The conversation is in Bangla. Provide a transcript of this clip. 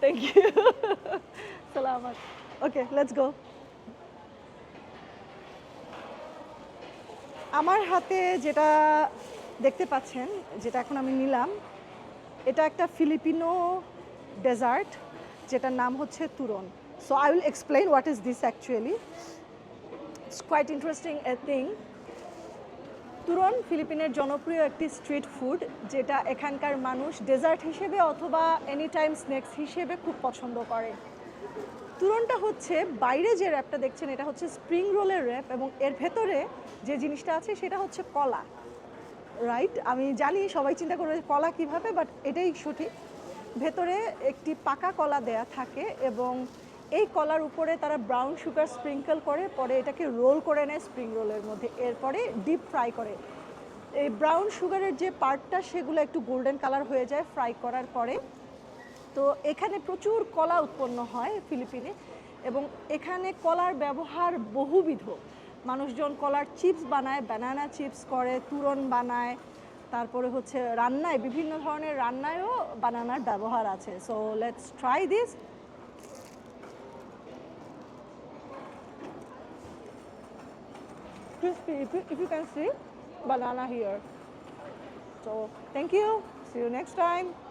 থ্যাংক ইউ সালামাত ওকে লেটস গো আমার হাতে যেটা দেখতে পাচ্ছেন, যেটা এখন আমি নিলাম, এটা একটা ফিলিপিনো ডেজার্ট, যেটার নাম হচ্ছে turon. So I will explain what is this actually it's quite interesting a thing turon ফিলিপিনের জনপ্রিয় একটি স্ট্রিট ফুড, যেটা এখানকার মানুষ ডেজার্ট হিসেবে অথবা এনি টাইম স্ন্যাক্স হিসেবে খুব পছন্দ করে। তুরনটা হচ্ছে বাইরে যে র্যাপটা দেখছেন, এটা হচ্ছে স্প্রিং রোলের র্যাপ এবং এর ভেতরে যে জিনিসটা আছে সেটা হচ্ছে কলা। রাইট আমি জানি সবাই চিন্তা করবে কলা কীভাবে বাট এটাই সঠিক। ভেতরে একটি পাকা কলা দেয়া থাকে এবং এই কলার উপরে তারা ব্রাউন সুগার স্প্রিঙ্কল করে, পরে এটাকে রোল করে নেয় স্প্রিং রোলের মধ্যে। এরপরে ডিপ ফ্রাই করে। এই ব্রাউন সুগারের যে পার্টটা সেগুলো একটু গোল্ডেন কালার হয়ে যায় ফ্রাই করার পরে। তো এখানে প্রচুর কলা উৎপন্ন হয় ফিলিপিনে এবং এখানে কলার ব্যবহার বহুবিধ। মানুষজন কলার চিপস বানায় ব্যানানা চিপস করে তুরন বানায়, তারপরে হচ্ছে রান্নায়, বিভিন্ন ধরনের রান্নায়ও বানানার ব্যবহার আছে। So let's try this crispy if you, if you can see banana here. So thank you. See you next time